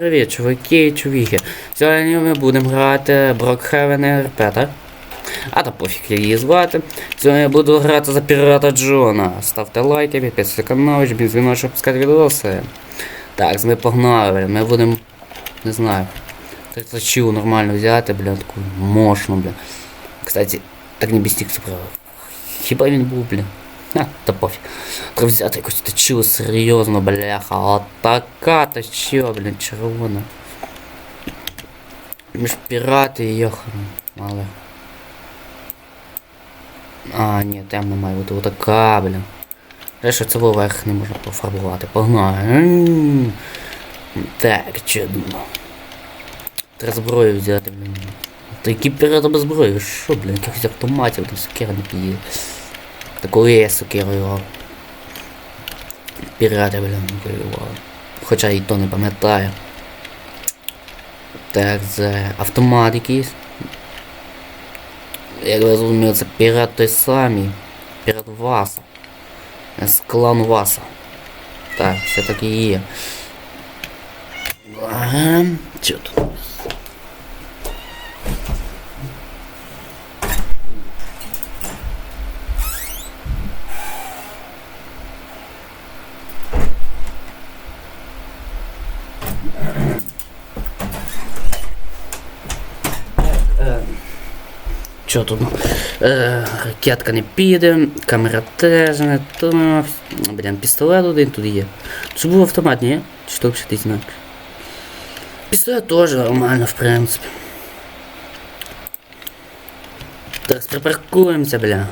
Привіт, чуваки і чувіхи. Сьогодні ми будемо грати Брокхевен РП, так? А то пофіг як її звати. Сьогодні я буду грати за пірата Джона. Ставте лайки, підписуйтесь на канал, жміть дзвіночок, пускати відоси. Так, ми погнали. Ми будемо. Не знаю. Тридцачу нормально взяти, бля, таку мощну, бля. Кстати, так не без тих. Хіба він був, бля? Ха, та пофіг. Треба взяти якусь течу серйозно, бляха. А така та що, блін, червона. Ми ж пірати, йохану. Але. А, ні, темно має бути отака, блін. Жаль, що це верх не можна пофарбувати. Погнали. Так, що я думав. Треба зброю взяти, блін. Та які пірати без зброї? Що, блін, якихось автоматів, там сокира не. Такою є сокирою грав. Пірати, блін, воювали. Хоча і то не пам'ятаю. Так, це автомат якийсь. Як ви зрозуміли, це пірат той самий. Пірат Васа. З клану Васа. Так, все таки є. Ага, чо тут? Що тут? Е, ракетка не піде, камера теж не то. Блін, пістолет один тут є. Чи був автомат, ні? Чи то взагалі знаєш? Пістолет теж нормально, в принципі. Так, припаркуємося, бля.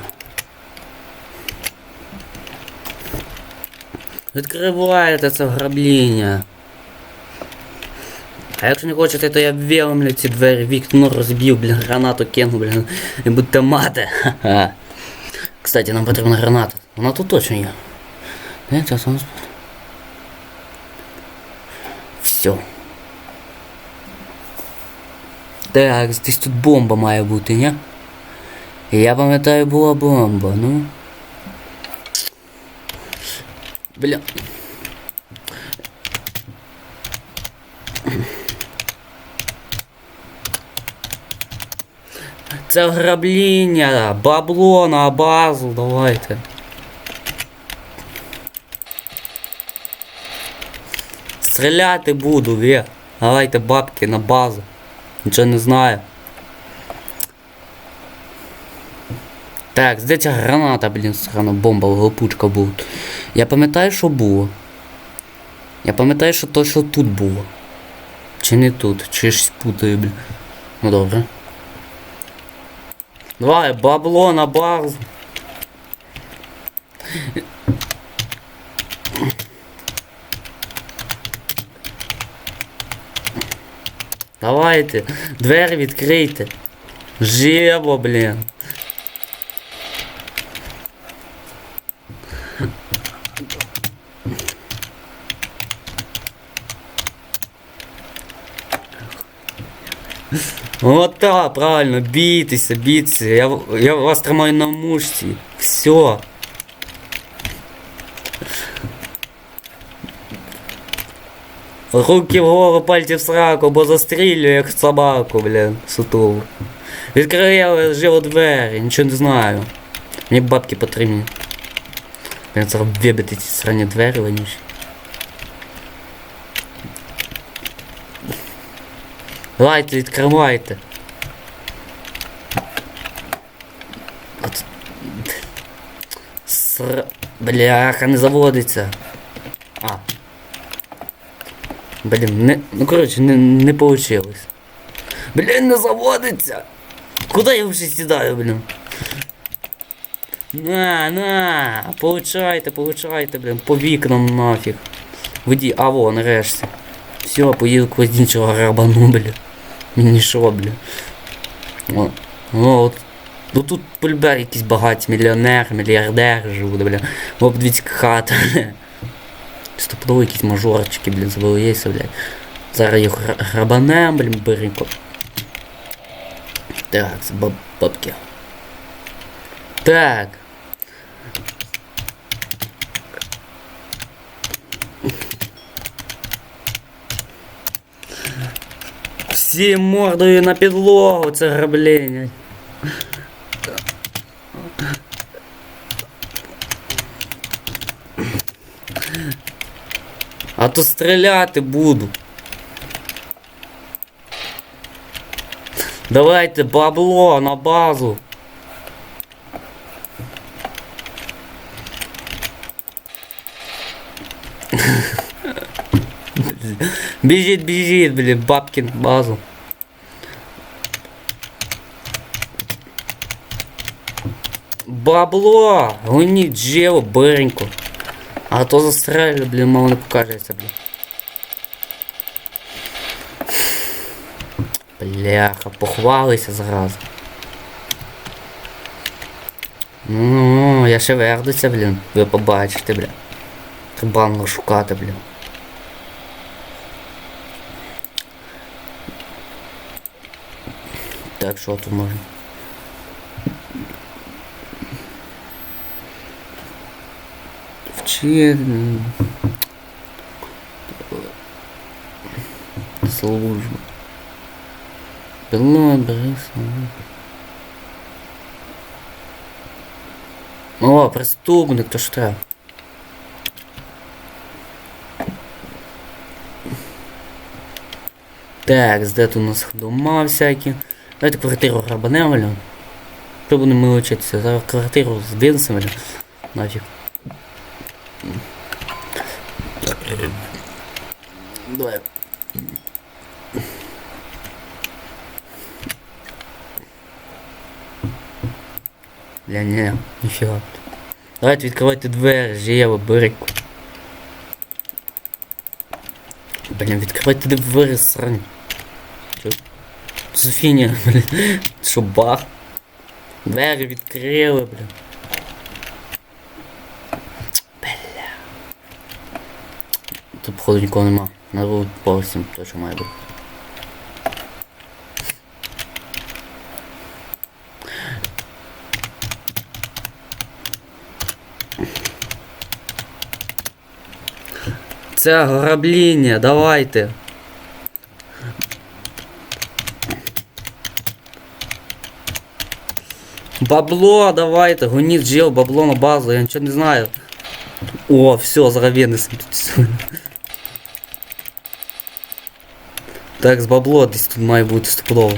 Відкривайте це грабління. А якщо не хочете, то я ввеломлю ці двері, вікно розбив, блін, гранату кину, блін, і будете мати. Ха-ха. Кстати, нам потрібна граната. Вона тут точно є. Де це сам Все. Так, десь тут бомба має бути, ні? Я пам'ятаю, була бомба, ну. Бля. Це ограблення, бабло на базу, давайте. Стріляти буду, ве. Давайте бабки на базу. Нічого не знаю. Так, де ця граната, блін, срана бомба, лопучка була. Я пам'ятаю, що було. Я пам'ятаю, що то, що тут було. Чи не тут, чи ж спутаю, блін. Ну добре. Давай, бабло на базу. Давайте, двері відкрийте. Живо, блін. Вот так, правильно, бійтеся, бійтеся. Я, я вас тримаю на мушці. Все. Руки вгору, пальці в сраку, бо застрілюю як собаку, блін, сутулу. Відкрили живо двері, нічого не знаю. Мені бабки потрібні. Блін, зараз вибити ці срані двері вонючі. Давайте, відкривайте. От. Сра... Бляха, не заводиться. А. Блін, не... Ну коротше, не, не получилось. Блін, не заводиться! Куда я вже сідаю, блін? На, на, получайте, получайте, блін, по вікнам нафіг. Веді, а во, нарешті. Все, поїду когось іншого грабану, бля. Мені що, бля. О, о, от. Ну тут пульбер якийсь багаті мільйонер, мільярдер живуть, бля. О, подивіться хата, бля. Стопудово якісь мажорчики, блін, завелися, бля. Зараз їх гра- грабанем, блін, беріко. Так, це баб бабки. Так. Всі мордою на підлогу, це граблення. А то стріляти буду. Давайте бабло на базу. Біжіть, біжіть, блін, бабкін базу. Бабло! Гоніть джево, биренько. А то застрелю, блін, мало не покажеться, блін. Бляха, похвалися зразу. Ну, я ще вернуся, блін. Ви побачите, бля. Треба шукати, блін. Так, що тут можна? Вчи... Служба. Бело, Борис. О, преступник, то треба. Так, де тут у нас дома всякі. Давайте квартиру грабанемо, бля. Що будемо ми вчитися? Зараз квартиру здинемо, бля. Нафіг. Давай. Бля, не, ніфіга. Давайте відкривайте двері, Жева, Бирику. Блін, відкривайте двері, срань. Чо? Софіня, блін. Що бах? Двері відкрили, блін. Бля. Тут походу нікого нема. Народ по всім точно має бути. Це грабління, давайте. Бабло, давайте, гоніть джел, бабло на базу, я нічого не знаю. О, все, заравенный Так, з бабло десь тут має бути стопудово.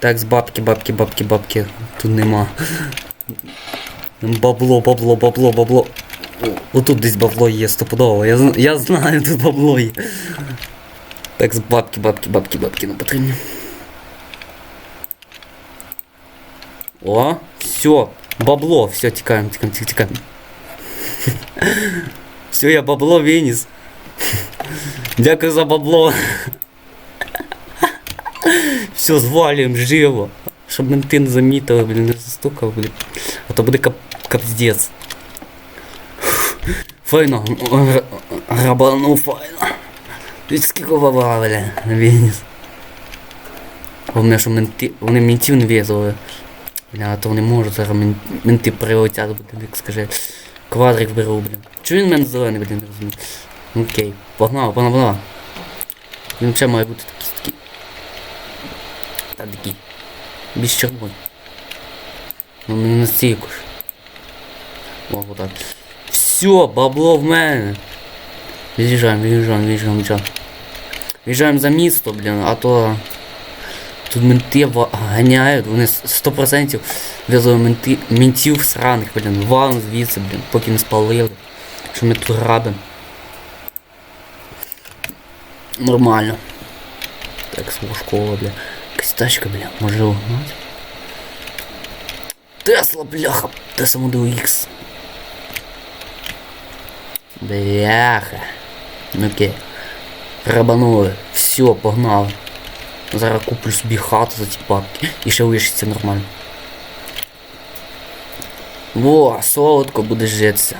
Так, з бабки, бабки, бабки, бабки. Тут нема. Бабло, бабло, бабло, бабло. Отут десь бабло є стопудово. Я, я знаю, тут бабло є. Так, з бабки, бабки, бабки, бабки нам потрібні. О, все, бабло, все, тікаємо, тікаємо, тікаємо, тікаємо. Все, я бабло виніс. Дякую за бабло. Все, звалюємо живо. Щоб менти не замітили, блін, не застукав, блін. А то буде кап капздец. Файно, гра- грабану файно. Від скільки бабла, бля, виніс. Головне, що менти, вони ментів не в'язали. Бля, то вони можуть зараз мен, менти прилетять, як скаже. Квадрик беру, блін. Чого він мене зелений, блін, не розумію. Окей, погнали, погнали, погнали. Він взагалі має бути такий, такий. Та такий. Більш червоний. Ну не настільки ж. О, вот так. Все, бабло в мене. Від'їжджаємо, від'їжджаємо, від'їжджаємо, від'їжджаємо. Від'їжджаємо за місто, блін, а то... Тут менти ганяють, вони 100% везли менти, ментів сраних, блін, валом звідси, блін, поки не спалили. Що ми тут грабимо. Нормально. Так, школа, бля. Якась тачка, бля, може угнати? Тесла, бляха, Тесла Model X. Бляха. Ну окей. Рабанули. Все, погнали. Зараз куплю собі хату за ці бабки. І ще лишиться нормально. Во, солодко буде житися.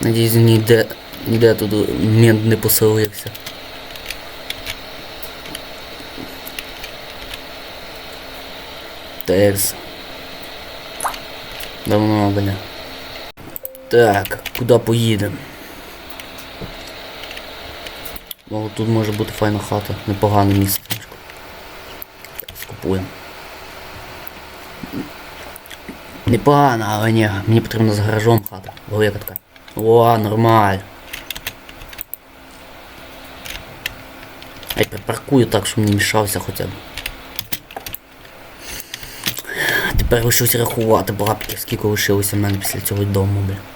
Надіюсь, ніде, ніде тут мент не поселився. Текс. Давно, бля. Так, куди поїдемо? О, тут може бути файна хата, непогане місце. Скупуємо. Непогано, але ні, мені потрібно з гаражом хата. Велика така. О, нормально. Я припаркую так, щоб не мішався хоча б. Тепер лишусь рахувати бабки, скільки лишилося в мене після цього дому, бля.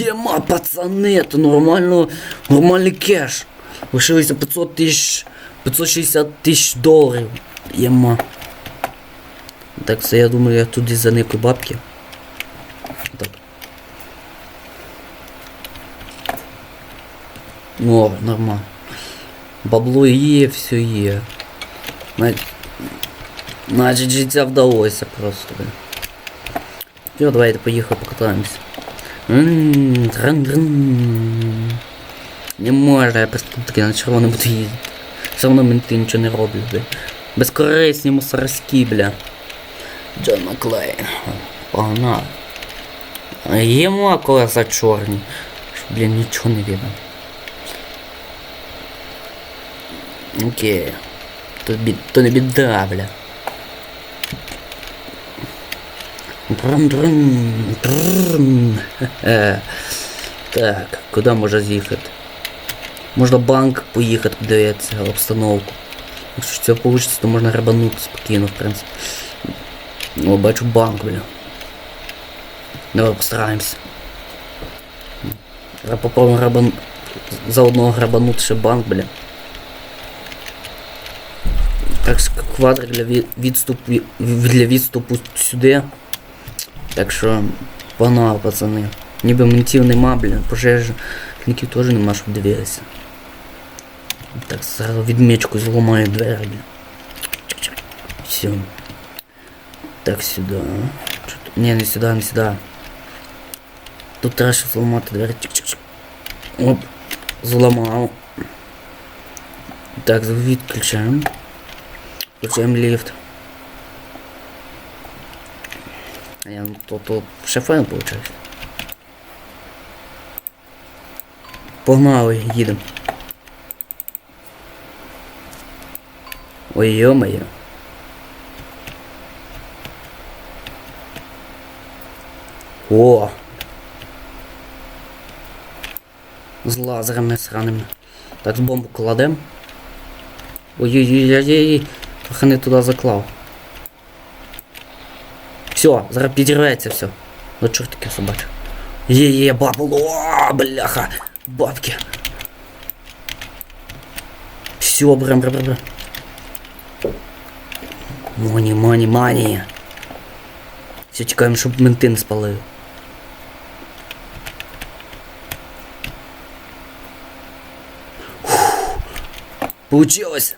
Єма, пацани, то нормально, нормальний кеш. Лишилося 500 тисяч, 560 тисяч доларів. Єма. Так, все, я думаю, я туди заникаю бабки. Так. О, нормально. Бабло є, все є. Значить, значить життя вдалося просто. Все, давайте поїхали покатаємося. Не можна, я просто таки на червоно буду їздити. Все одно менти нічого не роблять, бля. Безкорисні мусорські, бля. Джон Маклейн. Погнали. Їмо колеса чорні. Блін, нічого не видно. Окей. То, бід, то не біда, бля. Трум-трум, Так, куди можна з'їхати? Можна банк поїхати, подивитися обстановку. Якщо це вийде, то можна грабанути спокійно, в принципі. О, бачу банк, бля. Давай. Зараз попробуємо грабан... заодно грабанути ще банк, бля. Так, квадрик для відступу для відступу сюди. Так що погнали, пацани. Ніби ментів нема, блін, пожежників теж нема, щоб дивилися. Так, зараз відмічку зламаю двері, блін. Все. Так, сюди. Ні, не сюди, не сюди. Тут треба зламати двері. Оп. Зламав. Так, відключаємо. Включаємо ліфт. А я ну, то, то файл получається. Погнали, їдемо. Ой, ё-моё. О! З лазерами сраними. Так, з бомбу кладем. Ой-ой-ой-ой-ой. Трохи не туди заклав. Все, зараз підірветься все. Ну чортики собачок. Є-є, бабло, бляха. Бабки. Все, брам, брам, брам, брам. Мані, мані, мані. Все, чекаємо, щоб менти не спалили. Фух. Получилось.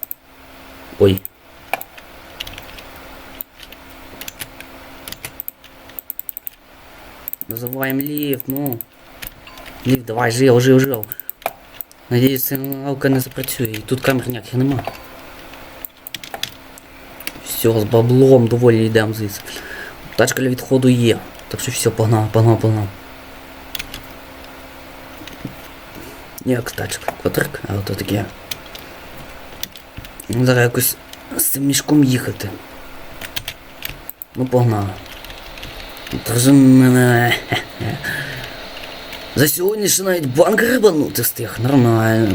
Называем лифт, ну. Лифт, давай, жив, жив, жив. Надіюсь, сигналка не запрацює. І тут камер ніяких нема. Все, з баблом доволі йдемо звідси. Тачка для відходу є. Так що все, погнав, погнав, погнав. Як тачка? Квадрик? А ото таке. Ну, Зараз якось з цим мішком їхати. Ну погнали. Даже мене. За сьогодні ще навіть банк рибанути встиг. Нормально.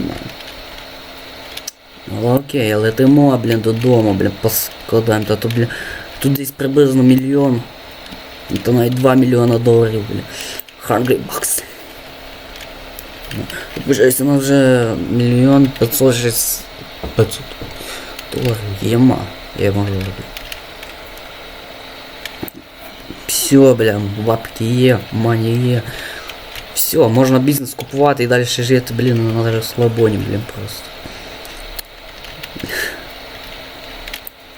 Окей, летимо, блін, додому, блін, поскладаємо, та то, блін, тут десь приблизно мільйон. То навіть 2 мільйона доларів, блін. Hungry bucks. Вибачаюся, у нас вже мільйон 506... 500 доларів. Єма. Я можу. Все, бля, бабки є, мані є. Все, можна бізнес купувати і далі жити, блін, на розслабоні, блін, просто.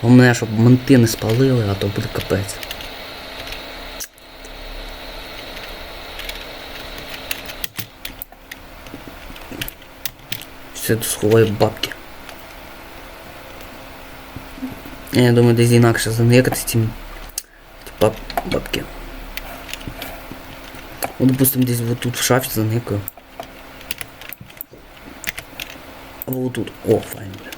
Головне, щоб менти не спалили, а то буде капець. Все, тут сховаю бабки. Я думаю, десь інакше заникати цим Баб, бабки. Ну, допустим, десь вот тут в шафі заникаю. Або вот тут. О, файн, бля.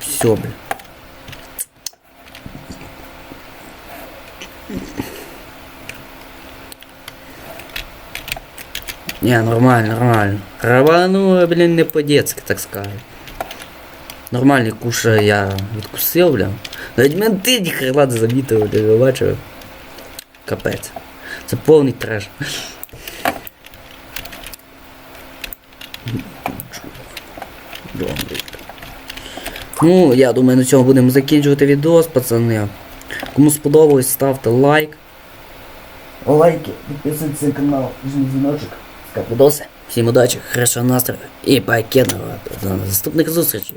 Все, бля. Не, нормально, нормально. Рвануло, блин, не по-детски, так сказать. Нормальний куша я відкусив, бля. Навіть менти ніхрена не замітили, бля, ви бачили? Капець. Це повний треш. Ну, я думаю, на цьому будемо закінчувати відео, пацани. Кому сподобалось, ставте лайк. Лайки, підписуйтесь на канал, жміть дзвіночок. Відоси. Всім удачі, хорошого настрою і пакет народ. До наступних зустрічей.